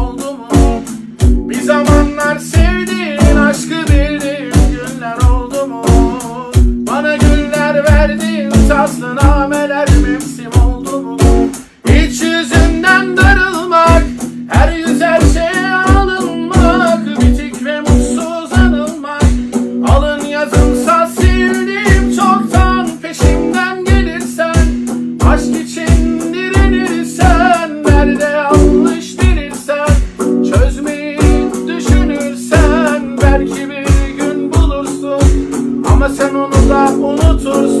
oldu mu? Bir zamanlar sevdiğin aşkı bildiğim günler oldu mu? Bana güller verdin tatlı nameler mevsim oldu Ama sen onu da unutursun.